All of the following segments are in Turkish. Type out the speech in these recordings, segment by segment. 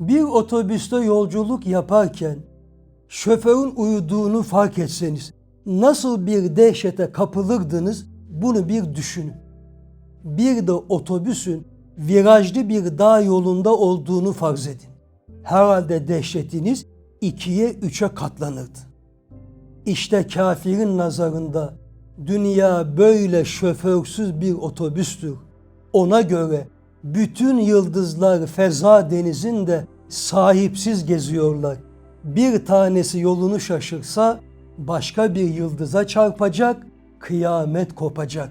Bir otobüste yolculuk yaparken şoförün uyuduğunu fark etseniz nasıl bir dehşete kapılırdınız bunu bir düşünün. Bir de otobüsün virajlı bir dağ yolunda olduğunu farz edin. Herhalde dehşetiniz ikiye üçe katlanırdı. İşte kafirin nazarında dünya böyle şoförsüz bir otobüstür. Ona göre bütün yıldızlar feza denizinde sahipsiz geziyorlar. Bir tanesi yolunu şaşırsa başka bir yıldıza çarpacak, kıyamet kopacak.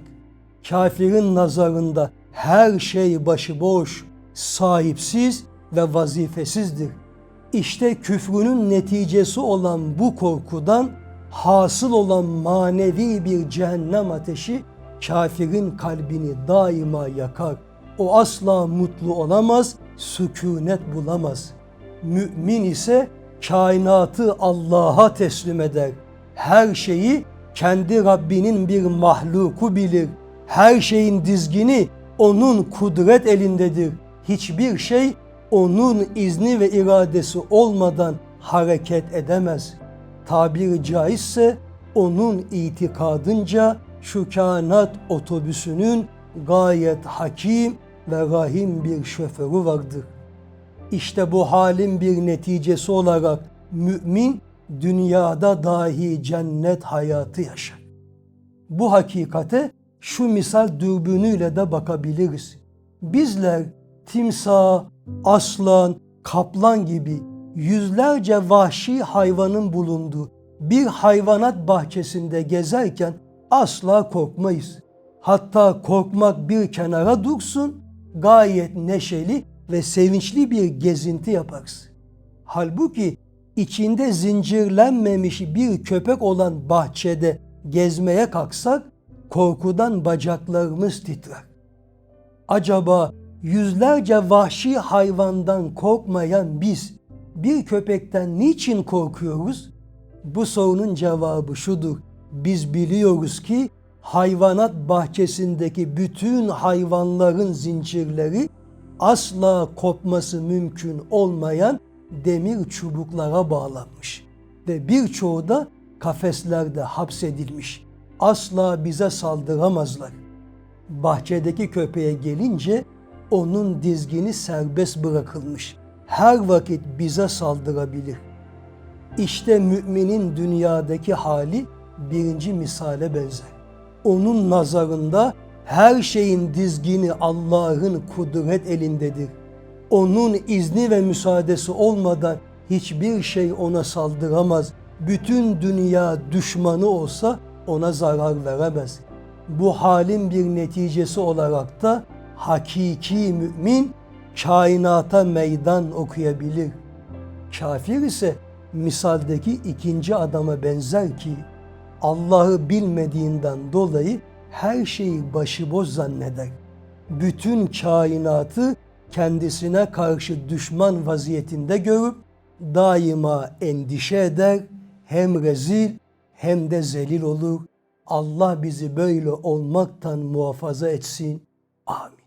Kafirin nazarında her şey başıboş, sahipsiz ve vazifesizdir. İşte küfrünün neticesi olan bu korkudan hasıl olan manevi bir cehennem ateşi kafirin kalbini daima yakar. O asla mutlu olamaz, sükunet bulamaz. Mümin ise kainatı Allah'a teslim eder. Her şeyi kendi Rabbinin bir mahluku bilir. Her şeyin dizgini onun kudret elindedir. Hiçbir şey onun izni ve iradesi olmadan hareket edemez. Tabiri caizse onun itikadınca şu kainat otobüsünün gayet hakim ve rahim bir şoförü vardır. İşte bu halin bir neticesi olarak mümin dünyada dahi cennet hayatı yaşar. Bu hakikate şu misal dürbünüyle de bakabiliriz. Bizler timsah, aslan, kaplan gibi yüzlerce vahşi hayvanın bulunduğu bir hayvanat bahçesinde gezerken asla korkmayız. Hatta korkmak bir kenara dursun, gayet neşeli ve sevinçli bir gezinti yaparız. Halbuki içinde zincirlenmemiş bir köpek olan bahçede gezmeye kalksak korkudan bacaklarımız titrer. Acaba yüzlerce vahşi hayvandan korkmayan biz bir köpekten niçin korkuyoruz? Bu sorunun cevabı şudur. Biz biliyoruz ki hayvanat bahçesindeki bütün hayvanların zincirleri asla kopması mümkün olmayan demir çubuklara bağlanmış ve birçoğu da kafeslerde hapsedilmiş. Asla bize saldıramazlar. Bahçedeki köpeğe gelince onun dizgini serbest bırakılmış. Her vakit bize saldırabilir. İşte müminin dünyadaki hali birinci misale benzer. Onun nazarında her şeyin dizgini Allah'ın kudret elindedir. Onun izni ve müsaadesi olmadan hiçbir şey ona saldıramaz. Bütün dünya düşmanı olsa ona zarar veremez. Bu halin bir neticesi olarak da hakiki mümin kainata meydan okuyabilir. Kafir ise misaldeki ikinci adama benzer ki Allah'ı bilmediğinden dolayı her şeyi başıboş zanneder. Bütün kainatı kendisine karşı düşman vaziyetinde görüp daima endişe eder, hem rezil hem de zelil olur. Allah bizi böyle olmaktan muhafaza etsin. Amin.